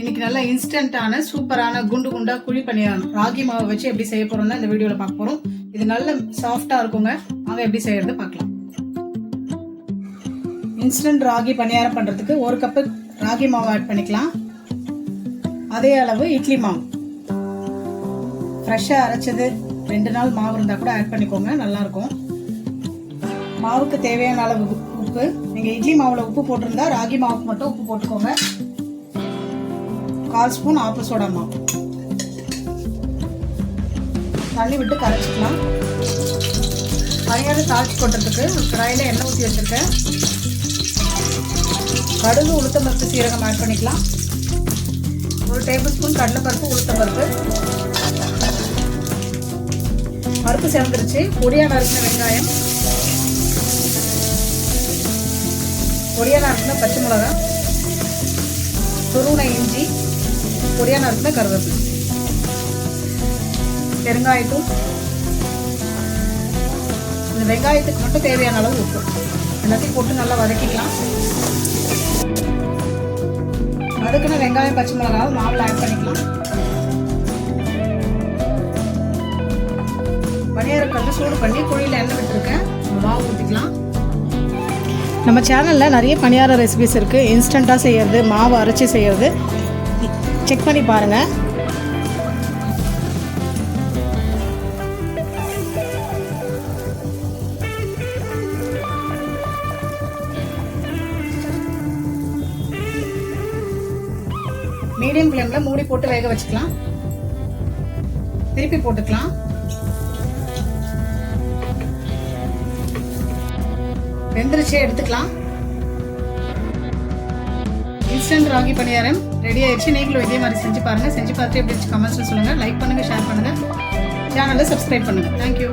இன்னைக்கு நல்லா இன்ஸ்டன்ட்டான சூப்பரான குண்டு குண்டா குழி பணியாரம் ராகி மாவை வச்சு எப்படி செய்ய போறோம்னா இந்த வீடியோல பார்க்க போறோம். இது நல்ல சாஃப்டா இருக்குங்க. வாங்க எப்படி செய்யறது பார்க்கலாம். இன்ஸ்டன்ட் ராகி பணியாரம் பண்றதுக்கு ஒரு கப்பு ராகி மாவு ஆட் பண்ணிக்கலாம். அதே அளவு இட்லி மாவு. ஃப்ரெஷ்ஷாக அரைச்சது ரெண்டு நாள் மாவு இருந்தால் கூட ஆட் பண்ணிக்கோங்க. நல்லாயிருக்கும் மாவுக்கு தேவையான அளவு உப்பு- உப்பு நீங்கள் இட்லி மாவில் உப்பு போட்டிருந்தா ராகி மாவுக்கு மட்டும் உப்பு போட்டுக்கோங்க. கால் ஸ்பூன் ஆப்ப சோடா மாவு. விட்டு கரைச்சிக்கலாம். பனியாரம் தாச்சி கொட்டுறதுக்கு ஒரு கடாயில் எண்ணெய் ஊற்றி வச்சுருக்கேன். கடுகு உளுத்தம்பருப்பு சீரகம் ஆட் பண்ணிக்கலாம். ஒரு டேபிள் ஸ்பூன் கடலைப்பருப்பு உளுத்தம்பருப்பு பருப்பு. சேர்ந்துருச்சு பொடியாக நறுக்கின வெங்காயம். பொடியாக நறுக்கின பச்சை மிளகாய். துருணை இஞ்சி. பொடியா நறுக்கின கருவேப்பிலை. பெருங்காயத்தூள் இந்த வெங்காயத்துக்கு மட்டும் தேவையான அளவு உப்பு. எல்லாத்தையும் போட்டு நல்லா வதக்கிக்கலாம். வதக்கின வெங்காயம் பச்சை மிளகாவை மாவில் ஆட் பண்ணிக்கலாம். பனியாரக்கல்லு சூடு பண்ணி குழியில் எண்ணெய் விட்டுருக்கேன். மாவு ஊற்றிக்கலாம் நம்ம சேனலில் நிறைய பணியார ரெசிபிஸ் இருக்குது இன்ஸ்டண்ட்டாக செய்கிறது மாவு அரைச்சி செய்கிறது செக் பண்ணி பாருங்கள் மீடியம் ஃப்ளேமில் மூடி போட்டு வேக வச்சுக்கலாம். திருப்பி போட்டுக்கலாம். வெந்துருச்சு எடுத்துக்கலாம். இன்ஸ்டன்ட் ராகி பணியாரம் ரெடி ஆயிடுச்சு நீங்களும் இதே மாதிரி செஞ்சு பாருங்கள் செஞ்சு பார்த்து எப்படி கமெண்ட்ஸ்ல சொல்லுங்கள் லைக் பண்ணுங்கள் ஷேர் பண்ணுங்கள் சேனலை சப்ஸ்கிரைப் பண்ணுங்கள் தேங்க்யூ